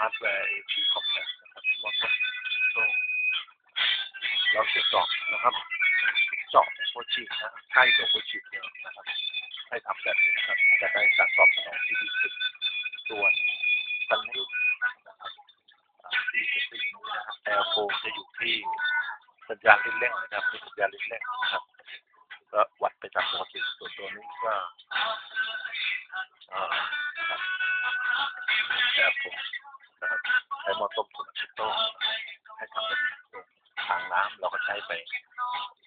AG Compact นะครับมอเตอร์โซ่เราจะเจาะนะครับจาะหัวฉีดนะใกล้กับหัวฉีดเดียวนะครับ ให้ทำแบบนี้นะครับจะได้การตอบสนองที่ดีขึ้นส่วนตันนี้นะครับดีที่สิบสี่นะครับแอร์โฟจะอยู่ที่สัญญาณลิ้นเร่งนะครับเป็นสัญญาณลิ้นเร่งนะครับก็วัดไปตามปกติส่วนตัวนี้ก็อ่าครับแอร์โฟ ใช้มอตอร์ตัวชิโต้ให้ทำเป็นทางน้ำเราก็ใช้ไป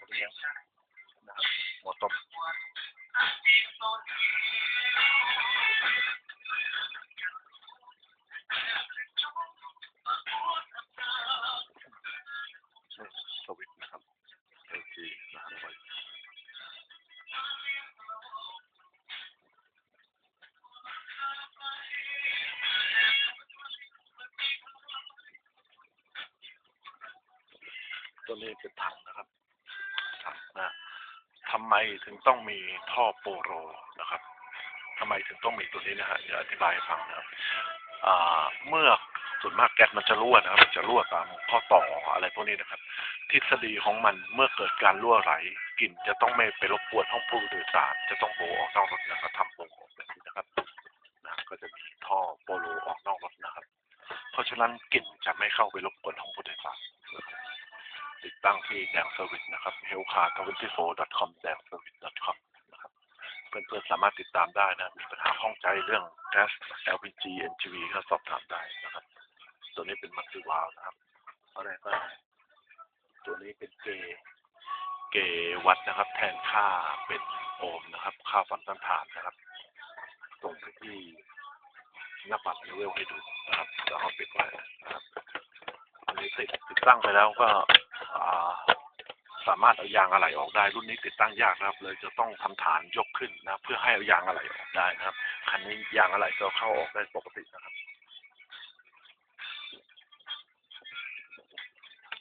เลี้ยงนะครับมอเตอ ตัวนี้เป็นถังนะครับถังนะทำไมถึงต้องมีท่อโปโรนะครับทำไมถึงต้องมีตัวนี้นะฮะเดี๋ยวอธิบายให้ฟังนะครับเมื่อส่วนมากแก๊สมันจะรั่วนะครับมันจะรั่วตามข้อต่ออะไรพวกนี้นะครับ ทฤษฎีของมันเมื่อเกิดการรั่วไหลกลิ่นจะต้องไม่ไปรบกวนห้องผู้โดยสารจะต้องโบออกนอกรถนะครับทำโบออกแบบนี้นะครับนะก็จะมีท่อโปโลออกนอกรถนะครับ เพราะฉะนั้นกลิ่นจะไม่เข้าไปรบกวนห้อง ตั้งที่แดงเซอร์วิสนะครับ h e l l c a r 2 4 com แดงเซอร์วิส com นะครับเพื่อนๆสามารถติดตามได้นะ มีปัญหาข้องใจเรื่องแก๊ส LPG NGV ก็สอบถามได้นะครับ ตัวนี้เป็นมัลติวาลวนะครับอะไรก็ตัวนี้เป็นเกเกวัดนะครับ แทนค่าเป็นโอห์มนะครับ ค่าความต้านทานนะครับ ส่งไปที่หน้าปัดเลเวลให้ดูนะครับแล้วเอาปิดไว้นะครับอันนี้ติดติดตั้งไปแล้วก็ สามารถเอายางอะไหล่ออกได้ รุ่นนี้ติดตั้งยากนะครับ เลยจะต้องทำฐานยกขึ้นนะ เพื่อให้เอายางอะไหล่ออกได้นะครับ คันนี้ยางอะไหล่ก็เข้าออกได้ปกตินะครับ